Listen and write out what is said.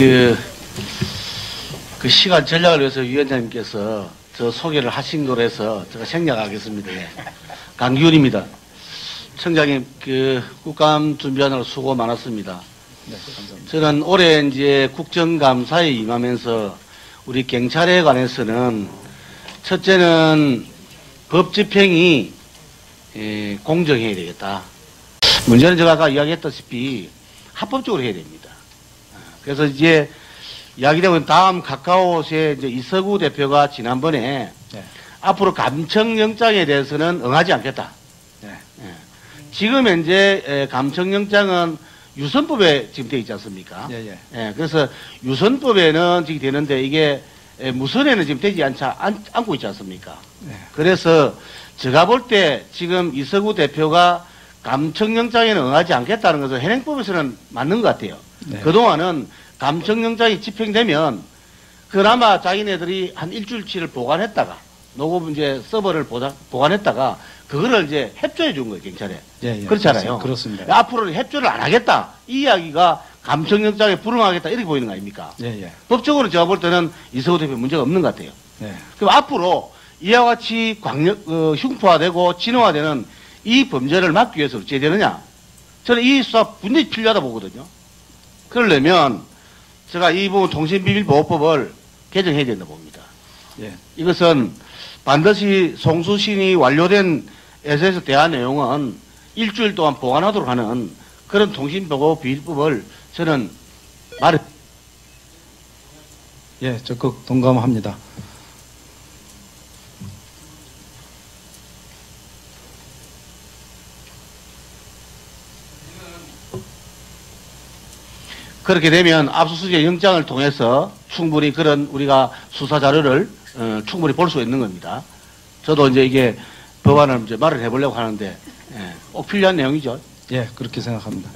그, 그 시간 전략을 위해서 위원장님께서 저 소개를 하신 거로 해서 제가 생략하겠습니다. 예. 강기훈입니다. 청장님, 그 국감 준비하느라 수고 많았습니다. 네, 감사합니다. 저는 올해 이제 국정감사에 임하면서 우리 경찰에 관해서는 첫째는 법 집행이 에, 공정해야 되겠다. 문제는 제가 아까 이야기했다시피 합법적으로 해야 됩니다. 아, 그래서 이제 이야기되고 다음 카카오의 이제 이서구 대표가 지난번에 네. 앞으로 감청영장에 대해서는 응하지 않겠다. 네. 예. 지금 현재 에, 감청영장은 유선법에 지금 되어 있지 않습니까? 예, 예. 예, 그래서 유선법에는 지금 되는데 이게 에, 무선에는 지금 되지 않자, 않, 않고 있지 않습니까? 네. 그래서 제가 볼 때 지금 이서구 대표가 감청영장에는 응하지 않겠다는 것은 현행법에서는 맞는 것 같아요. 네. 그동안은 감청영장이 집행되면 그나마 자기네들이 한 일주일치를 보관했다가 녹음 이제 서버를 보다, 보관했다가 그거를 이제 협조해 준 거예요, 경찰에. 예, 예. 그렇잖아요. 그렇습니다. 앞으로는 협조를 안 하겠다. 이 이야기가 감청영장에 불응하겠다. 이렇게 보이는 거 아닙니까? 예, 예. 법적으로 제가 볼 때는 이서구 대표 문제가 없는 것 같아요. 네. 그럼 앞으로 이와 같이 광력, 어, 흉포화되고 진화되는 이 범죄를 막기 위해서 어찌해야 되느냐? 저는 이 수사 분명히 필요하다 보거든요. 그러려면 제가 이 부분 통신비밀보호법을 개정해야 된다 봅니다. 예. 이것은 반드시 송수신이 완료된 에서에서 대한 내용은 일주일 동안 보관하도록 하는 그런 통신보호비밀법을 저는 말을 예, 적극 동감합니다. 그렇게 되면 압수수색 영장을 통해서 충분히 그런 우리가 수사 자료를 어, 충분히 볼 수 있는 겁니다. 저도 이제 이게 법안을 이제 말을 해보려고 하는데 예, 꼭 필요한 내용이죠. 예, 그렇게 생각합니다.